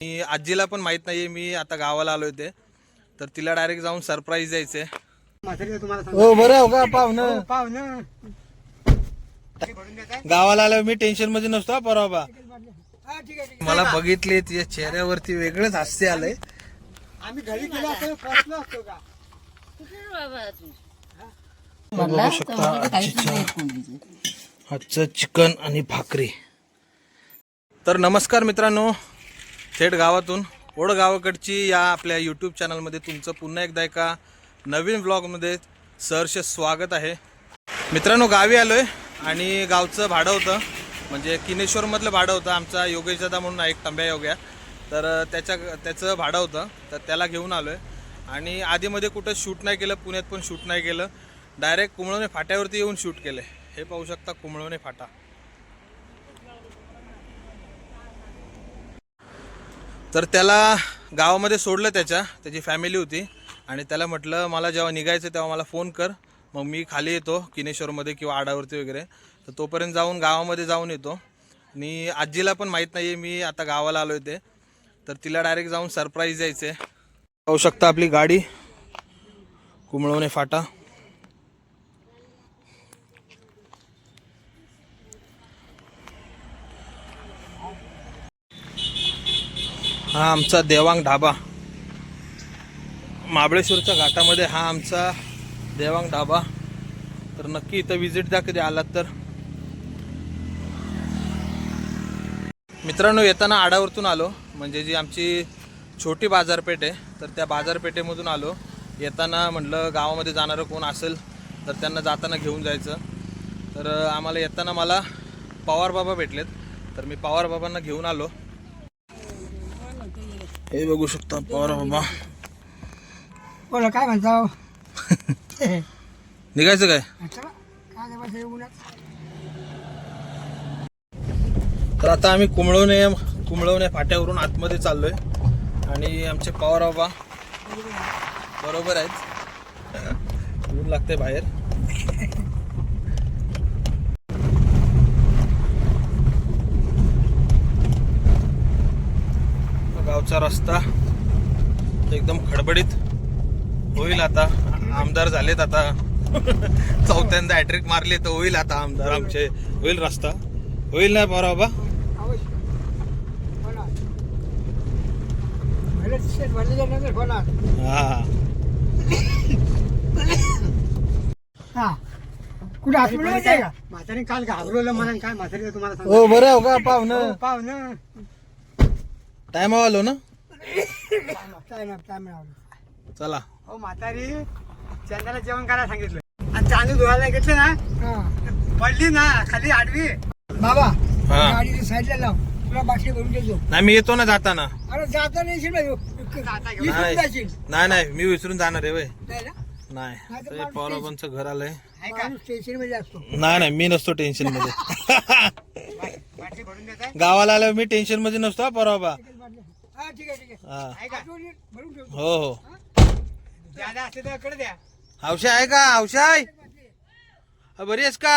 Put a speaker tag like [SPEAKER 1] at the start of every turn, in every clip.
[SPEAKER 1] मी आजीला पण माहीत नाहीये मी आता गावाला आलोय ते तर तिला डायरेक्ट जाऊन सरप्राईज
[SPEAKER 2] तुम्हाला
[SPEAKER 1] हो बरं हो का? पाहुणं
[SPEAKER 2] पाहुणं
[SPEAKER 1] गावाला आल्यावर मी टेन्शनमध्ये नसतो हा परवा
[SPEAKER 2] हा ठीक आहे ठीक
[SPEAKER 1] मला बघितले तिच्या चेहऱ्यावरती वेगळंच हास्य आलंय.
[SPEAKER 2] आहे आम्ही घरी गेलो असतो फसलो असतो का?
[SPEAKER 1] बघू शकता आजचं चिकन आणि भाकरी. तर नमस्कार मित्रांनो थेट गावातून ओढ गावाकडची या आपल्या यूट्यूब चॅनलमध्ये तुमचं पुन्हा एकदा एका नवीन ब्लॉगमध्ये सहर्ष स्वागत आहे. मित्रांनो गावी आलो आहे आणि गावचं भाडं होतं म्हणजे किनेश्वरमधलं भाडं होतं आमचा योगेश दादा म्हणून एक तंब्या योग्या. तर त्याच्या त्याचं भाडं होतं तर त्याला घेऊन आलो आहे आणि आधीमध्ये कुठं शूट नाही केलं पुण्यात पण शूट नाही केलं. डायरेक्ट कुंबळवणे फाट्यावरती येऊन शूट केलं हे पाहू शकता कुंबळवणे फाटा. तर त्याला गावामध्ये सोडलं त्याच्या त्याची फॅमिली होती. आणि त्याला म्हटलं मला जेव्हा निघायचं तेव्हा मला फोन कर. मग मी खाली येतो किनेश्वरमध्ये किंवा आडावरती वगैरे. तर तोपर्यंत जाऊन गावामध्ये जाऊन येतो. आणि आजीला पण माहीत नाही आहे मी आता गावाला आलो ते तर तिला डायरेक्ट जाऊन सरप्राईज द्यायचं आहे पाहू शकता आपली गाडी. कुंबळवणे फाटा. हा आमचा देवांग ढाबा. महाबळेश्वरच्या घाटामध्ये हा आमचा देवांग ढाबा. तर नक्की इथं विजिट द्या कधी आलात तर. मित्रांनो येताना आडावरतून आलो. म्हणजे जी आमची छोटी बाजारपेठ आहे तर त्या बाजारपेठेमधून आलो. येताना म्हटलं गावामध्ये जाणारं कोण असेल तर त्यांना जाताना घेऊन जायचं. तर आम्हाला येताना मला पवार बाबा भेटलेत. तर मी पवार बाबांना घेऊन आलो. हे बघू शकता पवार बाबा.
[SPEAKER 2] बोला काय म्हणता
[SPEAKER 1] निघायचं काय?
[SPEAKER 2] हे
[SPEAKER 1] तर आता आम्ही कुंबळवणे कुंबळवणे फाट्यावरून आतमध्ये चाललोय. आणि आमचे पवार बाबा बरोबर आहेत. ऊन लागते बाहेर. गावचा रस्ता एकदम खडबडीत होईल आता. आमदार झालेत आता. चौथ्यांदा हॅट्रिक मारली तर होईल आता आमदार. आमचे होईल रस्ता. होईल ना पवार बाबा? हा.
[SPEAKER 2] हा. कुठे हॉस्पिटल का म्हातारी काल घाबरवलं म्हणून काय म्हातारी तुम्हाला.
[SPEAKER 1] हो बरं हो का पाहुणं.
[SPEAKER 2] हो, पाहुणं.
[SPEAKER 1] टाइम आलो ना? चला.
[SPEAKER 2] हो म्हातारी चंद्राला जेवण करायला सांगितलं. आणि तांदूळ धुवायला घेतले ना पडली ना खाली आडवी. बाबा
[SPEAKER 1] हा.
[SPEAKER 2] गाडीच्या साईडला लाव. तुला बाटली भरून देतो.
[SPEAKER 1] नाही मी येतो ना जाताना.
[SPEAKER 2] अरे जाता नाही. विसरून
[SPEAKER 1] नाही
[SPEAKER 2] जाशील.
[SPEAKER 1] नाही नाही मी विसरून जाणार आहे वय.
[SPEAKER 2] नाही ना?
[SPEAKER 1] नाही ते पवाराबांचं घर आलंय
[SPEAKER 2] माणूस स्टेशनमध्ये असतो.
[SPEAKER 1] नाही नाही मी नसतो टेन्शनमध्ये
[SPEAKER 2] बाटली भरून देत आहे
[SPEAKER 1] गावाला आल्यावर मी टेन्शनमध्ये नसतो हा पराबा
[SPEAKER 2] हा ठीक आहे ठीक आहे.
[SPEAKER 1] हा.
[SPEAKER 2] ऐका भरून ठेवतो.
[SPEAKER 1] हो हो.
[SPEAKER 2] दादा असते तर कडे द्या.
[SPEAKER 1] हौशा आहे का? हौशा आहे? हा, बरी आहेस का?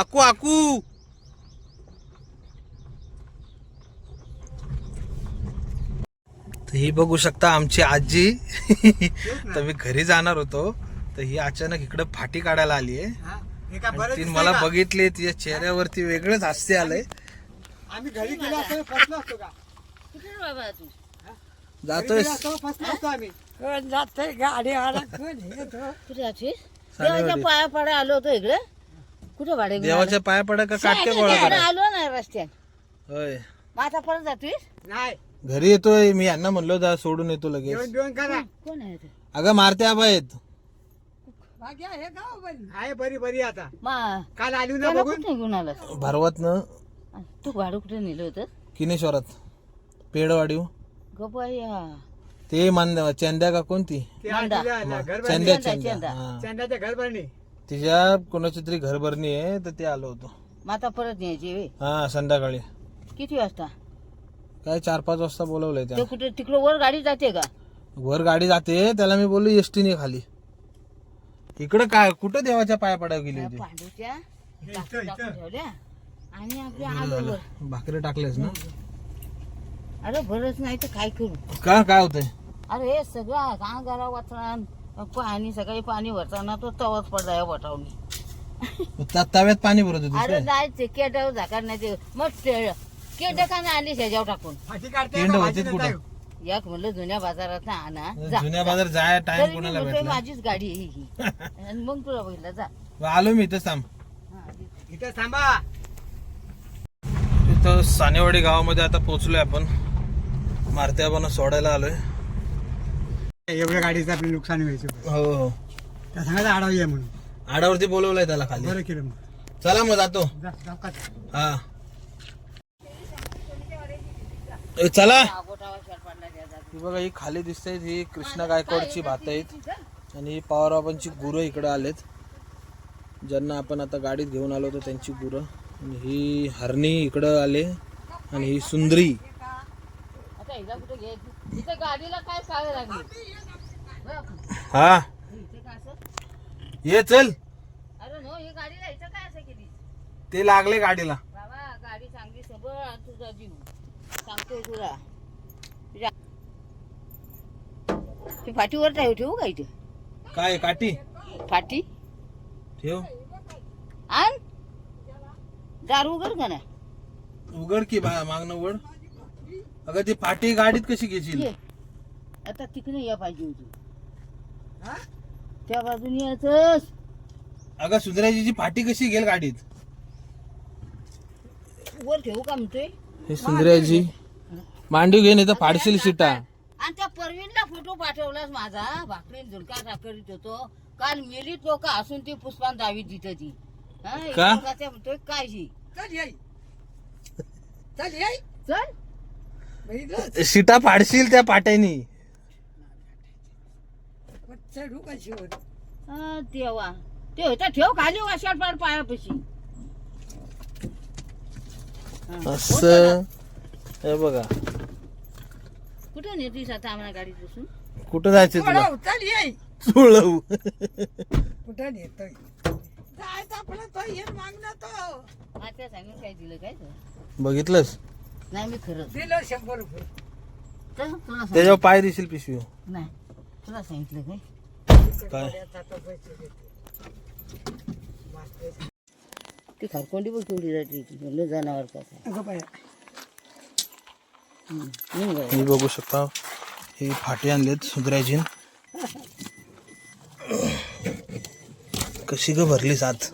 [SPEAKER 1] आकू आकू. तर ही बघू शकता आमची आजी. तर मी घरी जाणार होतो. तर ही अचानक इकडे फाटी काढायला आली आहे
[SPEAKER 2] हा हे काय बरं
[SPEAKER 1] ती
[SPEAKER 2] दिसतंय
[SPEAKER 1] मला
[SPEAKER 2] का?
[SPEAKER 1] बघितले तिच्या चेहऱ्यावरती वेगळंच हास्य आलंय.
[SPEAKER 2] आम्ही घरी गेलो असतो फसलो असतो का?
[SPEAKER 1] जातोय
[SPEAKER 2] फसलो असतो आम्ही.
[SPEAKER 3] गाडी आला. कोण
[SPEAKER 4] कुठे जाते देवाच्या पाया पडा आलो होतो इकडे. कुठे भाडे
[SPEAKER 1] देवाच्या पाया पडा का काटके गोळा करा?
[SPEAKER 4] आलो ना रस्त्यात.
[SPEAKER 1] होय.
[SPEAKER 4] आता परत जातोय
[SPEAKER 2] नाही.
[SPEAKER 1] घरी येतोय. मी यांना म्हणलो जा सोडून येतो लगेच.
[SPEAKER 2] जेवण बिवण करा.
[SPEAKER 4] कोण आहे ते?
[SPEAKER 1] अगं मारते आबा आहेत.
[SPEAKER 3] हे
[SPEAKER 2] आहे बरी बरी आता.
[SPEAKER 4] मा
[SPEAKER 2] काल आली ना
[SPEAKER 4] त्याला
[SPEAKER 2] बघून?
[SPEAKER 4] कुठे घेऊन आलास?
[SPEAKER 1] भारवत न.
[SPEAKER 4] तू भाडं कुठे नेलं होतं?
[SPEAKER 1] किनेश्वरात. पेडवाडी
[SPEAKER 4] गपाई
[SPEAKER 1] ते मान चंद्या का कोणती? चंद्या
[SPEAKER 4] चंदा,
[SPEAKER 1] चंद्या
[SPEAKER 4] चंदा.
[SPEAKER 1] हा.
[SPEAKER 2] चंदाच्या घर भरणी
[SPEAKER 1] तिच्या कोणाची तरी घरभरणी आहे तर ते आलो होतो.
[SPEAKER 4] मग आता परत न्यायची वे
[SPEAKER 1] हा संध्याकाळी.
[SPEAKER 4] किती वाजता?
[SPEAKER 1] काय चार पाच वाजता बोलवलंय
[SPEAKER 4] ते
[SPEAKER 1] त्या
[SPEAKER 4] कुठे तिकडं वर गाडी जाते का?
[SPEAKER 1] वर गाडी जाते त्याला मी बोललो एसटीने खाली. इकडं काय कुठं देवाच्या पाया पडायला गेली होती?
[SPEAKER 4] पांडूच्या
[SPEAKER 2] हे
[SPEAKER 4] ठेवल्या? आणि आपल्या आलो वर.
[SPEAKER 1] भाकरी टाकलेस ना?
[SPEAKER 4] अरे भरच नाही तर काय करू?
[SPEAKER 1] का? काय होतंय?
[SPEAKER 4] अरे हे सगळं का घरा वाचणार. पाणी सकाळी पाणी भरताना तो तवाच पडला या वटावणी
[SPEAKER 1] त्या तव्यात पाणी भरत होतीस
[SPEAKER 4] अरे
[SPEAKER 1] काय?
[SPEAKER 4] ते केटावर झाकार नाही ते. मग केट का नाही आली शेजाव टाकून.
[SPEAKER 2] फाटी काढते
[SPEAKER 1] पेंड
[SPEAKER 2] का?
[SPEAKER 1] होते
[SPEAKER 2] भाजी
[SPEAKER 1] कुठं?
[SPEAKER 2] देताय?
[SPEAKER 4] एक म्हणलं जुन्या बाजारात ना आणा. जा.
[SPEAKER 1] जुन्या बाजार जाय टाइम
[SPEAKER 4] मी
[SPEAKER 1] कोणाला
[SPEAKER 4] म्हणतोय
[SPEAKER 1] भेटला?
[SPEAKER 4] माझीच गाडी आहे ही. आणि मग तुला बघितलं जा.
[SPEAKER 1] आलो मी इथं थांब.
[SPEAKER 4] हा,
[SPEAKER 2] इथं थांबा.
[SPEAKER 1] इथं सानेवाडी गावामध्ये आता पोहोचलोय आपण. मारत्या आपण सोडायला आलोय.
[SPEAKER 2] एवढ्या गाडीचं आपलं नुकसान व्हायचं.
[SPEAKER 1] हो हो.
[SPEAKER 2] त्या सांगायचं आडावी आहे म्हणून.
[SPEAKER 1] आडावरती बोलवलंय त्याला खाली.
[SPEAKER 2] बरं केलं मग.
[SPEAKER 1] चला मग जातो.
[SPEAKER 2] जा, जाऊ का?
[SPEAKER 1] हा. ए, चला.
[SPEAKER 4] हा,
[SPEAKER 1] बघा ही खाली दिसते ही कृष्णा गायकवाडची भात आहेत. आणि ही पवाराबांची गुरं इकडं आलेत. ज्यांना आपण आता गाडीत घेऊन आलो होतो त्यांची गुरं. ही हरणी इकडं आले आणि ही सुंदरी.
[SPEAKER 4] काय
[SPEAKER 1] हा.
[SPEAKER 4] काय
[SPEAKER 1] ये चल.
[SPEAKER 4] ही काय
[SPEAKER 1] ते लागले गाडीला.
[SPEAKER 4] बाबा गाडी चांगली सबळ तुझा जीव. सांगतोय तुला. ते फाटीवर ठेव ठेवू का इथे?
[SPEAKER 1] काय काठी?
[SPEAKER 4] फाटी?
[SPEAKER 1] ठेव.
[SPEAKER 4] दार उघड का ना
[SPEAKER 1] उघड की बा मागणं उघड. अगं ती पाठी गाडीत कशी घेशील?
[SPEAKER 4] ये. आता तिकडे या पाहिजे होती. त्या बाजूने यायचंच
[SPEAKER 1] अगं सुंदराची जी पाठी कशी घेईल गाडीत?
[SPEAKER 4] वर ठेवू का म्हणतोय?
[SPEAKER 1] हे सुंदराची मांडीव घेऊन इथं फाडशील शिटा.
[SPEAKER 4] आणि त्या परवीनला फोटो पाठवलास माझा. भाकरी झुलका करीत होतो. काल मेली तो का असून ती पुष्पान दावी तिथं ती. हा,
[SPEAKER 1] का?
[SPEAKER 4] म्हणतोय काय ही?
[SPEAKER 3] चल याई चल याई
[SPEAKER 4] चल.
[SPEAKER 3] बघितलं?
[SPEAKER 1] शिटा फाडशील त्या पाट्यानी.
[SPEAKER 3] पण चढू कशीवर
[SPEAKER 4] तेव्हा ते होता ठेव खाली वाशाट पाड पायापाशी. हा,
[SPEAKER 1] असं. हे बघा.
[SPEAKER 4] कुठे नेतीस आता आम्हाला गाडीत बसून
[SPEAKER 1] कुठं जायचं तुला?
[SPEAKER 3] चल याई
[SPEAKER 1] चुळव
[SPEAKER 3] कुठं नेतोय? जायचं आपलं तो येत मागणं तो.
[SPEAKER 4] आता सांगून काय दिलं काय तर?
[SPEAKER 1] बघितलंस?
[SPEAKER 4] नाही मी खरंच.
[SPEAKER 3] दिलं शंभर रुपये.
[SPEAKER 4] तर तुला सांग
[SPEAKER 1] त्याच्यावर पाय दिशील पिशवी.
[SPEAKER 4] नाही तुला सांगितलं काय?
[SPEAKER 1] काय?
[SPEAKER 3] आता पैसे देते
[SPEAKER 4] ती खरकोंडी बघ केवढी जाते ती म्हणलं जनावर कसं
[SPEAKER 3] अगं बाया.
[SPEAKER 1] मी बघू शकता ही फाटी आणलीत सुंदराची कशी ग भरली साथ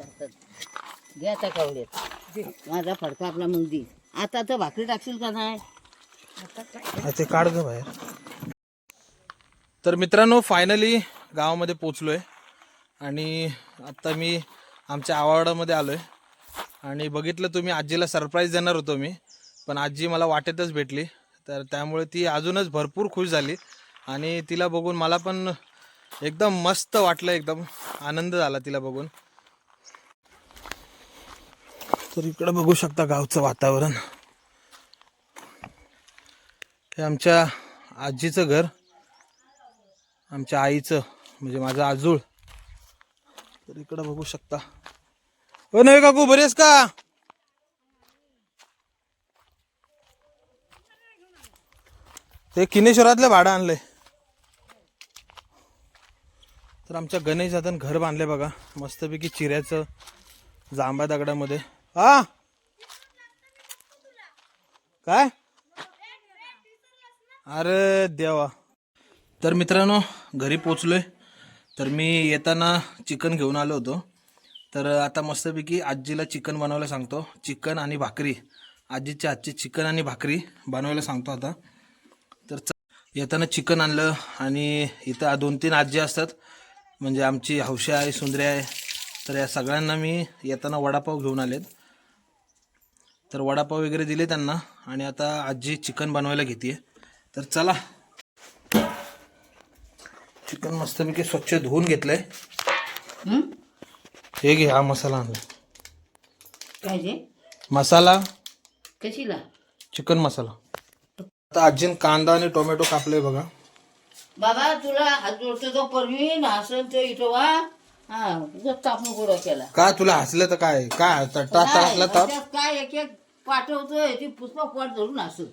[SPEAKER 4] घे आता कावड्यात माझा फडका आपला मग. दे आता तर भाकरी टाकशील का नाही?
[SPEAKER 1] हा, ते काढ ग बाहेर. तर मित्रांनो फायनली गावामध्ये पोचलोय. आणि आता मी आमच्या आवाडामध्ये आलोय. आणि बघितलं तुम्ही आजीला सरप्राईज देणार होतो मी. पण आजी मला वाटेतच भेटली. तर त्यामुळे ती अजूनच भरपूर खुश झाली. आणि तिला बघून मला पण एकदम मस्त वाटलं एकदम आनंद झाला तिला बघून. तर इकडं बघू शकता गावचं वातावरण. हे आमच्या आजीचं घर. आमच्या आईचं म्हणजे माझं आजूळ. तर इकडं बघू शकता. हो नव्हे काकू बरेस का? ते किनेश्वरातलं भाडं आणलंय. तर आमच्या गणेश दादान घर बांधले बघा. मस्तपैकी चिऱ्याचं जांभ्या दगडामध्ये. हा काय? अरे देवा. तर मित्रांनो घरी पोचलोय. तर मी येताना चिकन घेऊन आलो होतो. तर आता मस्तपैकी आजीला चिकन बनवायला सांगतो. चिकन आणि भाकरी. आजीच्या आजची चिकन आणि भाकरी बनवायला सांगतो आता. तर येताना चिकन आणलं आणि इथं दोन तीन आजी असतात. म्हणजे आमची हौशी आहे सुंदरी आहे. तर या सगळ्यांना मी येताना वडापाव घेऊन आलेत. तर वडापाव वगैरे दिले त्यांना आणि आता आजी चिकन बनवायला घेते तर चला. चिकन मस्तपैकी स्वच्छ धुवून घेतलंय.
[SPEAKER 4] हं?
[SPEAKER 1] हे घे हा मसाला आणला. मसाला.
[SPEAKER 4] कशीला?
[SPEAKER 1] चिकन मसाला. आता आजीन कांदा आणि टोमॅटो कापले बघा.
[SPEAKER 4] बाबा तुला हात जोडतो तो परवीन असेल तो इथं वा. हा जर ताप नको केला.
[SPEAKER 1] का तुला हसलं तर काय? काय हसला ताप
[SPEAKER 4] त्यात काय एक एक पाठवतोय ती पुष्पा पोट धरून असं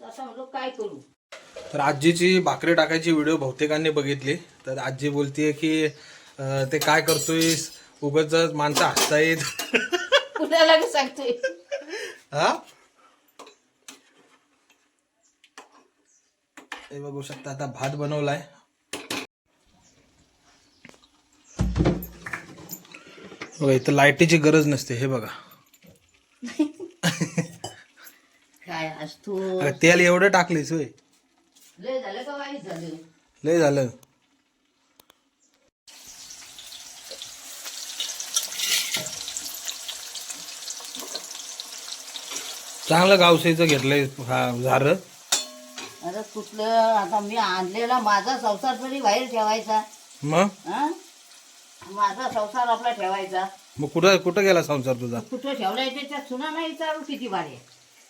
[SPEAKER 4] आता म्हणलं काय करू?
[SPEAKER 1] तर आजीची भाकरी टाकायची व्हिडिओ बहुतेकांनी बघितली. तर आजी बोलतीये की अं, ते काय करतोयस? उगाच माणसं हसतायत.
[SPEAKER 4] कुणाला सांगतोय?
[SPEAKER 1] हा? हे बघू शकता आता भात बनवलाय. बघा इथं लाईटीची गरज नसते हे बघा.
[SPEAKER 4] काय असतो
[SPEAKER 1] तेल एवढं टाकलीस होय.
[SPEAKER 4] लय झालं का वाईट झालं.
[SPEAKER 1] लय झालं. चांगलं गावसाईचं घेतलंय हा झार.
[SPEAKER 4] अरे कुठलं? आता मी आणलेला माझा संसार तरी बाहेर ठेवायचा.
[SPEAKER 1] मग?
[SPEAKER 4] हा? माझा संसार आपला ठेवायचा.
[SPEAKER 1] मग कुठं कुठं गेला संसार तुझा?
[SPEAKER 4] कुठं ठेवलाय त्याच्या सुना नाही विचारू किती बारे.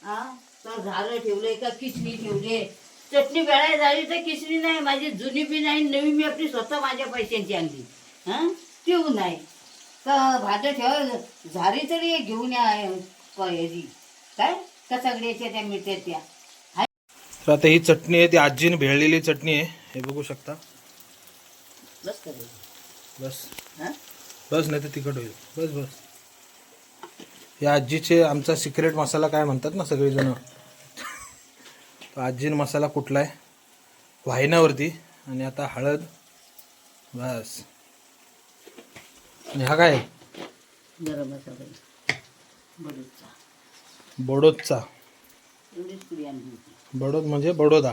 [SPEAKER 4] हा? तर झाडं ठेवले का किसणी ठेवले? चटणी बेळाय झाली तर किसणी नाही. माझी जुनी बी नाही नवी मी आपली स्वतः माझ्या पैशांची आणली. हा? ठेवू नाही. तर भाज्या ठेवा झारी तरी घेऊन या प- काय? कचागड्याच्या त्या मिळतात त्या.
[SPEAKER 1] तर आता ही चटणी आहे ती आजीने भेळलेली चटणी आहे. हे बघू शकता.
[SPEAKER 4] बस
[SPEAKER 1] बस. बस नाही तर तिखट होईल. बस बस. या आजीचे आमचा सिक्रेट मसाला काय म्हणतात ना सगळेजण? तो आजीने मसाला कुठलाय वाहिन्यावरती. आणि आता हळद. बस. आणि हा काय?
[SPEAKER 4] गरम मसाला. बरोबर
[SPEAKER 1] बडोदचा बडोद म्हणजे बडोदा.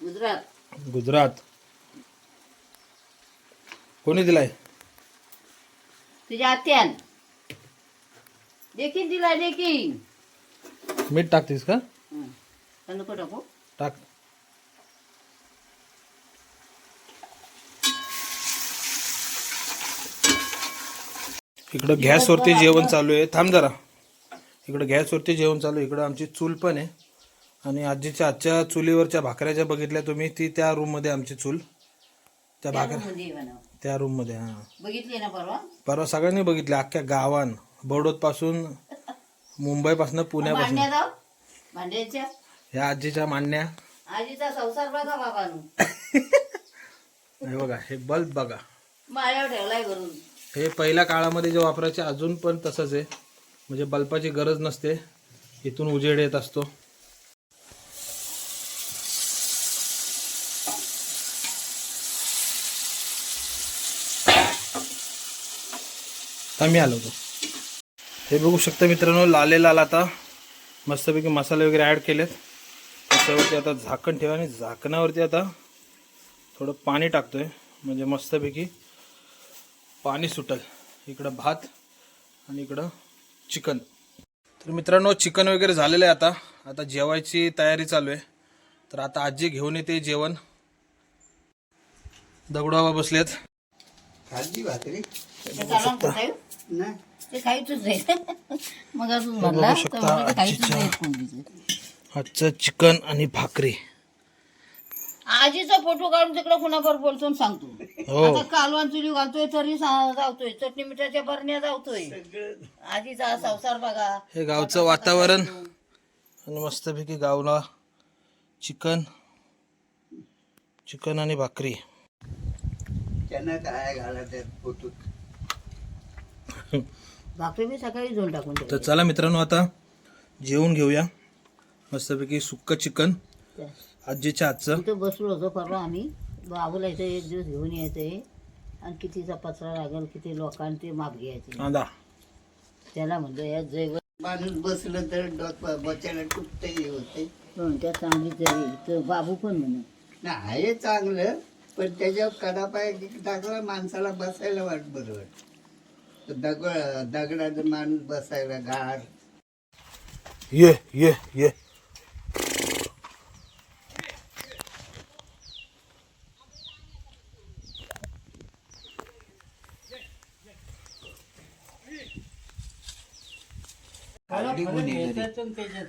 [SPEAKER 4] गुजरात.
[SPEAKER 1] गुजरात. कोणी दिलाय?
[SPEAKER 4] तुझ्या आत्यान. देखील दिला देखील.
[SPEAKER 1] मीठ टाकतीस का?
[SPEAKER 4] नको टाकू.
[SPEAKER 1] टाक. इकडं गॅसवरती जेवण चालू आहे. थांब जरा. इकडं गॅसवरती जेवण चालू आहे. इकडं आमची चूल पण आहे. आणि आजीच्या आजच्या चुलीवरच्या भाकऱ्या ज्या बघितल्या तुम्ही ती त्या रूममध्ये आमची चूल. त्या भाकऱ्या
[SPEAKER 4] मध्ये
[SPEAKER 1] त्या रूममध्ये हां.
[SPEAKER 4] बघितली ना परवा?
[SPEAKER 1] परवा सगळ्यांनी बघितल्या अख्ख्या गावान. बडोदपासून मुंबईपासून पुण्यापासून.
[SPEAKER 4] भांड्या जाऊ. भांड्याच्या?
[SPEAKER 1] ह्या आजीच्या मांडण्या
[SPEAKER 4] आजीचा संसार बघा बाबानू.
[SPEAKER 1] हे बघा हे बल्ब बघा.
[SPEAKER 4] ठेवलाय
[SPEAKER 1] हे पहिल्या काळामध्ये जे वापरायचे अजून पण तसंच आहे. म्हणजे बल्बाची गरज नसते. इथून उजेड येत असतो. आम्ही आलो होतो. हे बघू शकता मित्रांनो लाले लाल आता मस्तपैकी मसाले वगैरे ॲड केलेत. त्याच्यावरती आता झाकण ठेवा आणि झाकणावरती आता थोडं पाणी टाकतोय. म्हणजे मस्तपैकी पाणी सुटल. इकडं भात आणि इकडं चिकन. तर मित्रांनो चिकन वगैरे झालेलं आहे आता. आता जेवायची तयारी चालू आहे. तर आता आजी घेऊन येते जेवण. दगडावा बसलेत.
[SPEAKER 2] भाकरी.
[SPEAKER 4] ते कालवण खाताय?
[SPEAKER 2] नाही
[SPEAKER 4] ते खायचंच नाही मग अजून
[SPEAKER 1] बघू
[SPEAKER 4] म्हणला
[SPEAKER 1] शकता
[SPEAKER 4] तर म्हणलं ते खायचंच
[SPEAKER 1] आजीच्या-
[SPEAKER 4] नाही कोंबडीचं.
[SPEAKER 1] आजचं चिकन आणि भाकरी.
[SPEAKER 4] आजीचा फोटो काढून तिकडे कुणाबर बोलतो आणि सांगतो.
[SPEAKER 1] हो.
[SPEAKER 4] आता कालवान चुली घालतोय तरी सा- जावतोय. चटणी मिठाच्या बरण्या जावतोय. आजीचा संसार बघा.
[SPEAKER 1] हे गावचं वातावरण. आणि मस्तपैकी गावला चिकन चिकन आणि भाकरी.
[SPEAKER 2] त्यांना काय घालायचं फोटो
[SPEAKER 4] भाकरी मी सकाळी टाकून
[SPEAKER 1] तर चला मित्रांनो आता जेवून घेऊया. मस्तपैकी सुक्क चिकन. आजीच्या हातचं.
[SPEAKER 4] तिथं बसलो होतो परवा आम्ही. बाबूला इथं एक दिवस घेऊन यायचंय. आणि कितीचा पत्रा लागेल किती लोकांनी ते माप घ्यायचे.
[SPEAKER 1] कांदा
[SPEAKER 4] त्याला म्हणलं या जैव
[SPEAKER 2] माणूस बसलं तर डोक बचायला टुकते होते.
[SPEAKER 4] त्या चांगली तरी तर बाबू पण म्हणे
[SPEAKER 2] नाही आहे चांगलं. पण त्याच्यावर कडापाय टाकला माणसाला बसायला वाट बरं वाटत. दगड दगडाचं माणूस बसायला गार.
[SPEAKER 1] ये ये ये.
[SPEAKER 2] खाल्ली कोणीतरी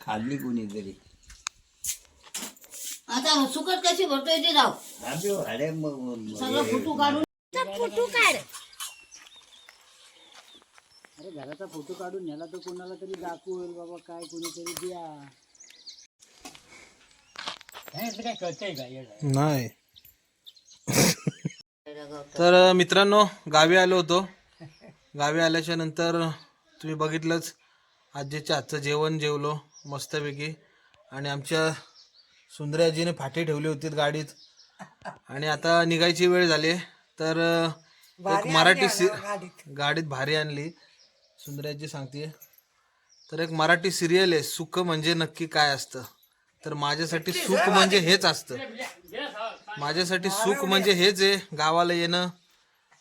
[SPEAKER 2] खाल्ली कोणीतरी
[SPEAKER 4] आता सुकट कशी भरतोय ते जाऊ.
[SPEAKER 2] आम्ही मग
[SPEAKER 4] सगळं फुटू काढून. फोटो काढ.
[SPEAKER 5] घराचा फोटो काढून नेला तर कोणाला तरी दाखवल बाबा काय कोणीतरी द्या. हे असं काय कळतंय का येडा?
[SPEAKER 1] नाही. तर मित्रांनो गावी आलो होतो. गावी आल्याच्यानंतर तुम्ही बघितलंच आजीच्या आजचं जेवण जेवलो मस्तपैकी. आणि आमच्या सुंदर्याजीने फाटी ठेवली होती गाडीत. आणि आता निघायची वेळ झाली तर एक मराठी सि गाडीत भारी आणली. सुंदर्याजी सांगते तर एक मराठी सिरियल आहे सुख म्हणजे नक्की काय असतं? तर माझ्यासाठी सुख म्हणजे हेच असतं. माझ्यासाठी सुख म्हणजे हेच आहे गावाला येणं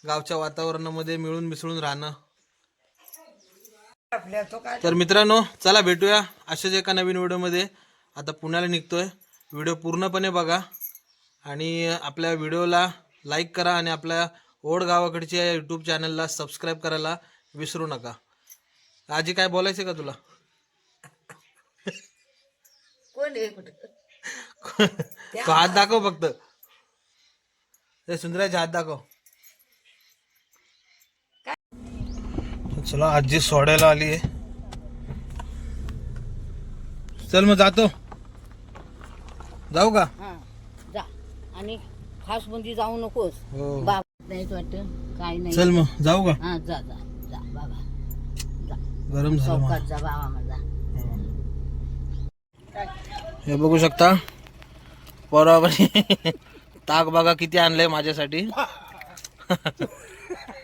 [SPEAKER 1] गावच्या वातावरणामध्ये मिळून मिसळून राहणं. तर मित्रांनो चला भेटूया अशाच एका नवीन व्हिडिओमध्ये. आता पुण्याला निघतोय. व्हिडिओ पूर्णपणे बघा. आणि आपल्या व्हिडिओला लाईक करा आणि आपल्या ओढ गावाकडच्या यूट्यूब चॅनलला सबस्क्राईब करायला विसरू नका. आजी काय बोलायचं का तुला?
[SPEAKER 4] कोण आहे कुठं?
[SPEAKER 1] तो हात दाखव फक्त. ते सुंदराचे हात दाखव. चला आजी सोडायला आली आहे. चल मग जातो. जाऊ का?
[SPEAKER 4] हा जा. आणि खास म्हणजे जाऊ नकोस.
[SPEAKER 1] हो.
[SPEAKER 4] नाहीच वाटत. काय नाही.
[SPEAKER 1] चल मग जाऊ का?
[SPEAKER 4] हा जा जा.
[SPEAKER 1] गरम झालं
[SPEAKER 4] बाबा माझा.
[SPEAKER 1] हे बघू शकता? बरोबर ताक बघा किती आणलंय माझ्यासाठी.